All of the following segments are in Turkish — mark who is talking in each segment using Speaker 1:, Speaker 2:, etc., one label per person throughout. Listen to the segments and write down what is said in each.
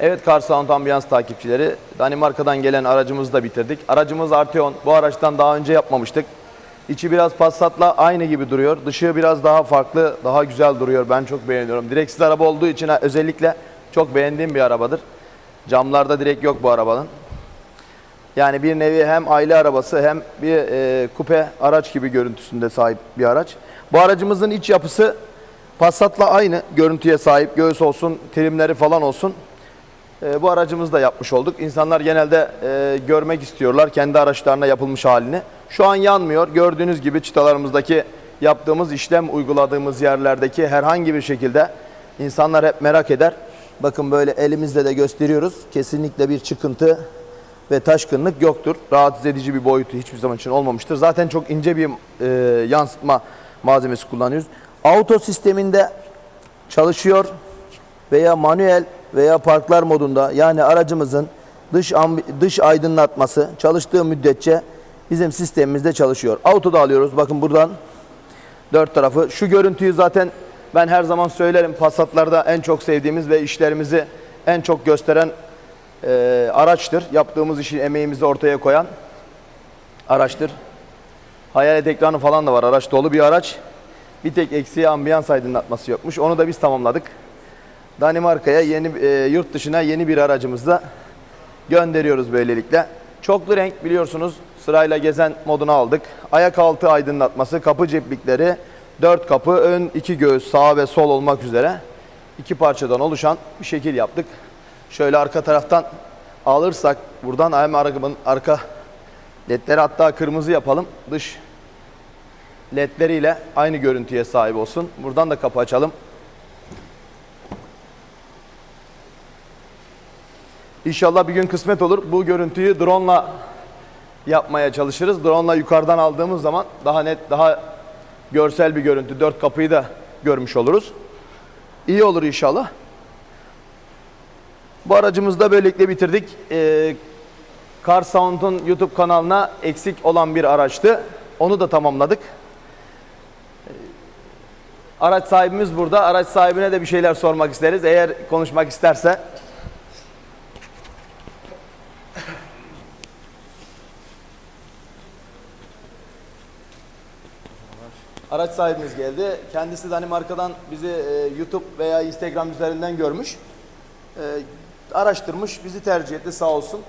Speaker 1: Evet Car Sound Ambiyans takipçileri, Danimarka'dan gelen aracımızı da bitirdik. Aracımız Arteon. Bu araçtan daha önce yapmamıştık. İçi biraz Passat'la aynı gibi duruyor. Dışı biraz daha farklı, daha güzel duruyor. Ben çok beğeniyorum. Direksiz araba olduğu için özellikle çok beğendiğim bir arabadır. Camlarda direkt yok bu arabanın. Yani bir nevi hem aile arabası hem bir e, kupe araç gibi görüntüsünde sahip bir araç. Bu aracımızın iç yapısı Passat'la aynı görüntüye sahip. Göğüs olsun, trimleri falan olsun. E, bu aracımızı da yapmış olduk. İnsanlar genelde e, görmek istiyorlar kendi araçlarına yapılmış halini. Şu an yanmıyor. Gördüğünüz gibi çıtalarımızdaki yaptığımız işlem uyguladığımız yerlerdeki herhangi bir şekilde insanlar hep merak eder. Bakın böyle elimizle de gösteriyoruz. Kesinlikle bir çıkıntı ve taşkınlık yoktur. Rahatsız edici bir boyutu hiçbir zaman için olmamıştır. Zaten çok ince bir e, yansıtma malzemesi kullanıyoruz. Auto sisteminde çalışıyor veya manuel veya parklar modunda yani aracımızın dış dış aydınlatması çalıştığı müddetçe bizim sistemimizde çalışıyor. Autoda alıyoruz. Bakın buradan dört tarafı. Şu görüntüyü zaten ben her zaman söylerim. Passat'larda en çok sevdiğimiz ve işlerimizi en çok gösteren e, araçtır. Yaptığımız işi emeğimizi ortaya koyan araçtır. Hayalet ekranı falan da var. Araç dolu bir araç. Bir tek eksiği ambiyans aydınlatması yokmuş. Onu da biz tamamladık. Danimarka'ya yeni e, yurt dışına yeni bir aracımızla gönderiyoruz böylelikle. Çoklu renk biliyorsunuz sırayla gezen modunu aldık. Ayak altı aydınlatması, kapı ceplikleri, dört kapı, ön iki göğüs sağ ve sol olmak üzere iki parçadan oluşan bir şekil yaptık. Şöyle arka taraftan alırsak buradan hem arabanın arka ledleri hatta kırmızı yapalım. Dış ledleriyle aynı görüntüye sahip olsun. Buradan da kapı açalım. İnşallah bir gün kısmet olur. Bu görüntüyü drone'la yapmaya çalışırız. Drone'la yukarıdan aldığımız zaman daha net, daha görsel bir görüntü. Dört kapıyı da görmüş oluruz. İyi olur inşallah. Bu aracımızı da böylelikle bitirdik. Ee, Car Sound'un YouTube kanalına eksik olan bir araçtı. Onu da tamamladık. Ee, Araç sahibimiz burada. Araç sahibine de bir şeyler sormak isteriz. Eğer konuşmak isterse. Araç sahibimiz geldi. Kendisi Danimarka'dan bizi e, YouTube veya Instagram üzerinden görmüş. E, araştırmış, bizi tercih etti sağ olsun.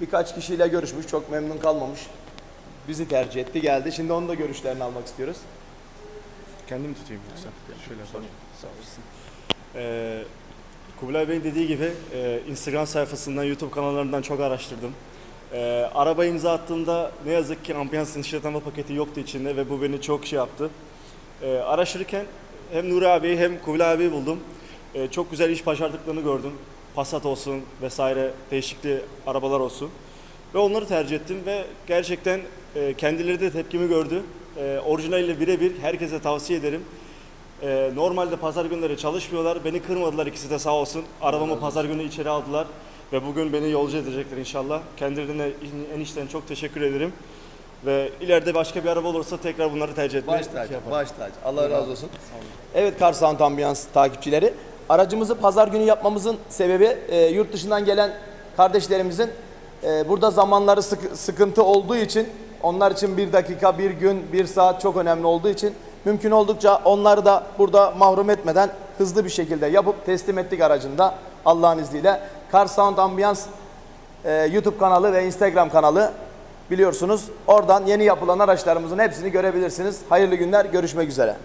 Speaker 1: Birkaç kişiyle görüşmüş, çok memnun kalmamış. Bizi tercih etti, geldi. Şimdi onun da görüşlerini almak istiyoruz.
Speaker 2: Kendim tutayım yoksa. Şöyle yapalım. Sağ olasın. Ee, Kubilay Bey'in dediği gibi e, Instagram sayfasından, YouTube kanallarından çok araştırdım. Ee, araba imza attığımda ne yazık ki ambiyans işletme paketi yoktu içinde ve bu beni çok şey yaptı. Ee, araştırırken hem Nuri abiyi hem Kubilay abiyi buldum. Ee, çok güzel iş başardıklarını gördüm. Passat olsun vesaire değişikli arabalar olsun. Ve onları tercih ettim ve gerçekten e, kendileri de tepkimi gördü. E, orijinaliyle birebir herkese tavsiye ederim. E, normalde pazar günleri çalışmıyorlar. Beni kırmadılar ikisi de sağ olsun. Arabamı pazar günü içeri aldılar. Ve bugün beni yolcu edecekler inşallah. Kendilerine en içten çok teşekkür ederim. Ve ileride başka bir araba olursa tekrar bunları tercih etmeyi
Speaker 1: Baş tacı,
Speaker 2: şey yaparım.
Speaker 1: baş tacı. Allah razı olsun. Evet Car Sound Ambiyans takipçileri. Aracımızı pazar günü yapmamızın sebebi e, yurt dışından gelen kardeşlerimizin e, burada zamanları sık- sıkıntı olduğu için onlar için bir dakika, bir gün, bir saat çok önemli olduğu için mümkün oldukça onları da burada mahrum etmeden hızlı bir şekilde yapıp teslim ettik aracında Allah'ın izniyle. Car Sound Ambiyans e, YouTube kanalı ve Instagram kanalı biliyorsunuz. Oradan yeni yapılan araçlarımızın hepsini görebilirsiniz. Hayırlı günler, görüşmek üzere.